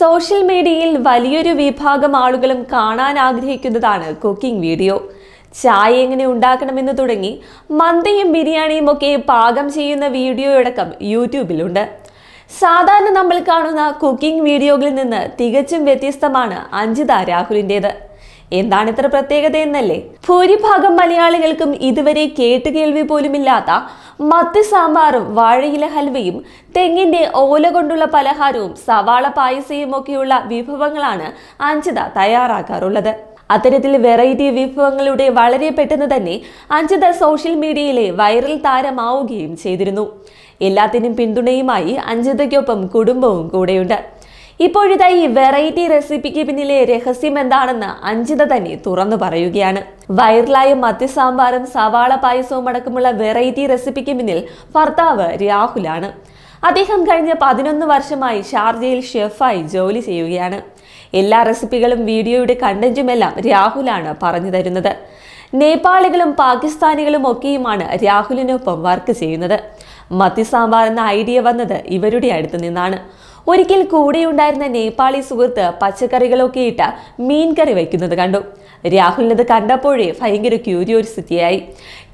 Social മീഡിയയിൽ വലിയൊരു വിഭാഗം ആളുകളും കാണാൻ ആഗ്രഹിക്കുന്നതാണ് കുക്കിംഗ് വീഡിയോ. ചായ എങ്ങനെ ഉണ്ടാക്കണമെന്ന് തുടങ്ങി മന്തിയും ബിരിയാണിയും ഒക്കെ പാകം ചെയ്യുന്ന വീഡിയോയടക്കം യൂട്യൂബിലുണ്ട്. സാധാരണ നമ്മൾ കാണുന്ന കുക്കിംഗ് വീഡിയോകളിൽ നിന്ന് തികച്ചും വ്യത്യസ്തമാണ് അഞ്ജിത രാഹുലിന്റേത്. എന്താണ് ഇത്ര പ്രത്യേകത എന്നല്ലേ? ഭൂരിഭാഗം മലയാളികൾക്കും ഇതുവരെ കേട്ടുകേൾവി പോലുമില്ലാത്ത മത്തി സാമ്പാറും വാഴയില ഹൽവയും തെങ്ങിന്റെ ഓല കൊണ്ടുള്ള പലഹാരവും സവാള പായസയും ഒക്കെയുള്ള വിഭവങ്ങളാണ് അഞ്ജിത തയ്യാറാക്കാറുള്ളത്. അത്തരത്തിൽ വെറൈറ്റി വിഭവങ്ങളുടെ വളരെ പെട്ടെന്ന് തന്നെ അഞ്ജിത സോഷ്യൽ മീഡിയയിലെ വൈറൽ താരമാവുകയും ചെയ്തിരുന്നു. എല്ലാത്തിനും പിന്തുണയുമായി അഞ്ജിതയ്ക്കൊപ്പം കുടുംബവും കൂടെയുണ്ട്. ഇപ്പോഴിതാ ഈ വെറൈറ്റി റെസിപ്പിക്ക് പിന്നിലെ രഹസ്യം എന്താണെന്ന് അഞ്ജിത തന്നെ തുറന്നു പറയുകയാണ്. വൈറലായ മത്തി സാമ്പാറും സവാള പായസവും അടക്കമുള്ള വെറൈറ്റി റെസിപ്പിക്ക് പിന്നിൽ ഭർത്താവ് രാഹുലാണ്. അദ്ദേഹം കഴിഞ്ഞ പതിനൊന്ന് വർഷമായി ഷാർജയിൽ ഷെഫായി ജോലി ചെയ്യുകയാണ്. എല്ലാ റെസിപ്പികളും വീഡിയോയുടെ കണ്ടന്റുമെല്ലാം രാഹുലാണ് പറഞ്ഞു തരുന്നത്. നേപ്പാളികളും പാകിസ്ഥാനികളും ഒക്കെയുമാണ് രാഹുലിനൊപ്പം വർക്ക് ചെയ്യുന്നത്. മത്തി സാമ്പാർ എന്ന ഐഡിയ വന്നത് ഇവരുടെ അടുത്ത് നിന്നാണ്. ഒരിക്കൽ കൂടെയുണ്ടായിരുന്ന നേപ്പാളി സുഹൃത്ത് പച്ചക്കറികളൊക്കെ ഇട്ട മീൻകറി വയ്ക്കുന്നത് കണ്ടു. രാഹുലിനത് കണ്ടപ്പോഴേ ഭയങ്കര ക്യൂരിയോസിറ്റിയായി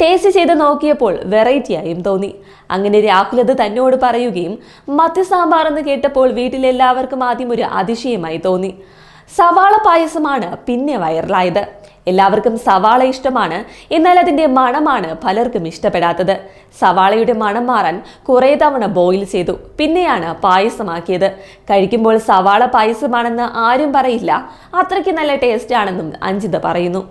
ടേസ്റ്റ് ചെയ്ത് നോക്കിയപ്പോൾ വെറൈറ്റിയായും തോന്നി. അങ്ങനെ രാഹുൽ അത് തന്നോട് പറയുകയും മത്തി സാമ്പാർ എന്ന് കേട്ടപ്പോൾ വീട്ടിലെല്ലാവർക്കും ആദ്യം ഒരു അതിശയമായി തോന്നി. സവാള പായസമാണ് പിന്നെ വൈറലായത്. എല്ലാവർക്കും സവാള ഇഷ്ടമാണ് എന്നാൽ അതിന്റെ മണമാണ് പലർക്കും ഇഷ്ടപ്പെടാത്തത്. സവാളയുടെ മണം മാറാൻ കുറേ തവണ ബോയിൽ ചെയ്തു പിന്നെയാണ് പായസമാക്കിയത്. കഴിക്കുമ്പോൾ സവാള പായസമാണെന്ന് ആരും പറയില്ല അത്രയ്ക്ക് നല്ല ടേസ്റ്റ് ആണെന്നും അഞ്ജിത പറയുന്നു.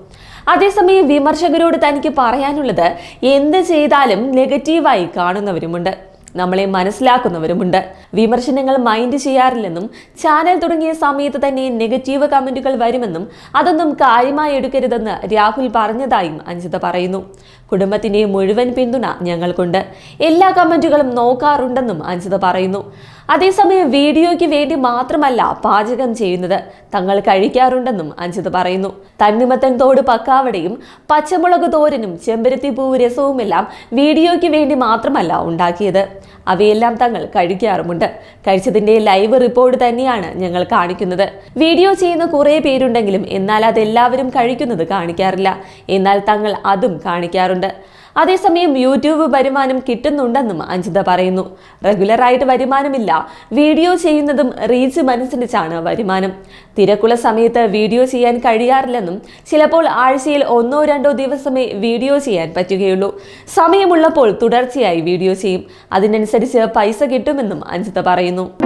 അതേസമയം വിമർശകരോട് തനിക്ക് പറയാനുള്ളത് എന്ത് ചെയ്താലും നെഗറ്റീവായി കാണുന്നവരുമുണ്ട്. നമ്മളെ മനസ്സിലാക്കുന്നവരുമുണ്ട്. വിമർശനങ്ങൾ മൈൻഡ് ചെയ്യാറില്ലെന്നും ചാനൽ തുടങ്ങിയ സമയത്ത് തന്നെ നെഗറ്റീവ് കമന്റുകൾ വരുമെന്നും അതൊന്നും കാര്യമായി എടുക്കരുതെന്ന് രാഹുൽ പറഞ്ഞതായും അഞ്ജിത പറയുന്നു. കുടുംബത്തിന്റെ മുഴുവൻ പിന്തുണ ഞങ്ങൾക്കുണ്ട്. എല്ലാ കമന്റുകളും നോക്കാറുണ്ടെന്നും അഞ്ജിത പറയുന്നു. അതേസമയം വീഡിയോയ്ക്ക് വേണ്ടി മാത്രമല്ല പാചകം ചെയ്യുന്നത് തങ്ങൾ കഴിക്കാറുണ്ടെന്നും അഞ്ജിത് പറയുന്നു. തണ്ണിമത്തൻ തോട് പക്കാവടയും പച്ചമുളക് തോരനും ചെമ്പരത്തി പൂവ് രസവുമെല്ലാം വീഡിയോയ്ക്ക് വേണ്ടി മാത്രമല്ല ഉണ്ടാക്കിയത്. അവയെല്ലാം തങ്ങൾ കഴിക്കാറുമുണ്ട്. കഴിച്ചതിന്റെ ലൈവ് റിപ്പോർട്ട് തന്നെയാണ് ഞങ്ങൾ കാണിക്കുന്നത്. വീഡിയോ ചെയ്യുന്ന കുറേ പേരുണ്ടെങ്കിലും എന്നാൽ അതെല്ലാവരും കഴിക്കുന്നത് കാണിക്കാറില്ല. എന്നാൽ തങ്ങൾ അതും കാണിക്കാറുണ്ട്. അതേസമയം യൂട്യൂബ് വരുമാനം കിട്ടുന്നുണ്ടെന്നും അഞ്ജിത പറയുന്നു. റെഗുലറായിട്ട് വരുമാനമില്ല. വീഡിയോ ചെയ്യുന്നതും റീച്ച് മനസ്സിനിച്ചാണ് വരുമാനം. തിരക്കുള്ള സമയത്ത് വീഡിയോ ചെയ്യാൻ കഴിയാറില്ലെന്നും ചിലപ്പോൾ ആഴ്ചയിൽ ഒന്നോ രണ്ടോ ദിവസമേ വീഡിയോ ചെയ്യാൻ പറ്റുകയുള്ളൂ. സമയമുള്ളപ്പോൾ തുടർച്ചയായി വീഡിയോ ചെയ്യും. അതിനനുസരിച്ച് പൈസ കിട്ടുമെന്നും അഞ്ജിത പറയുന്നു.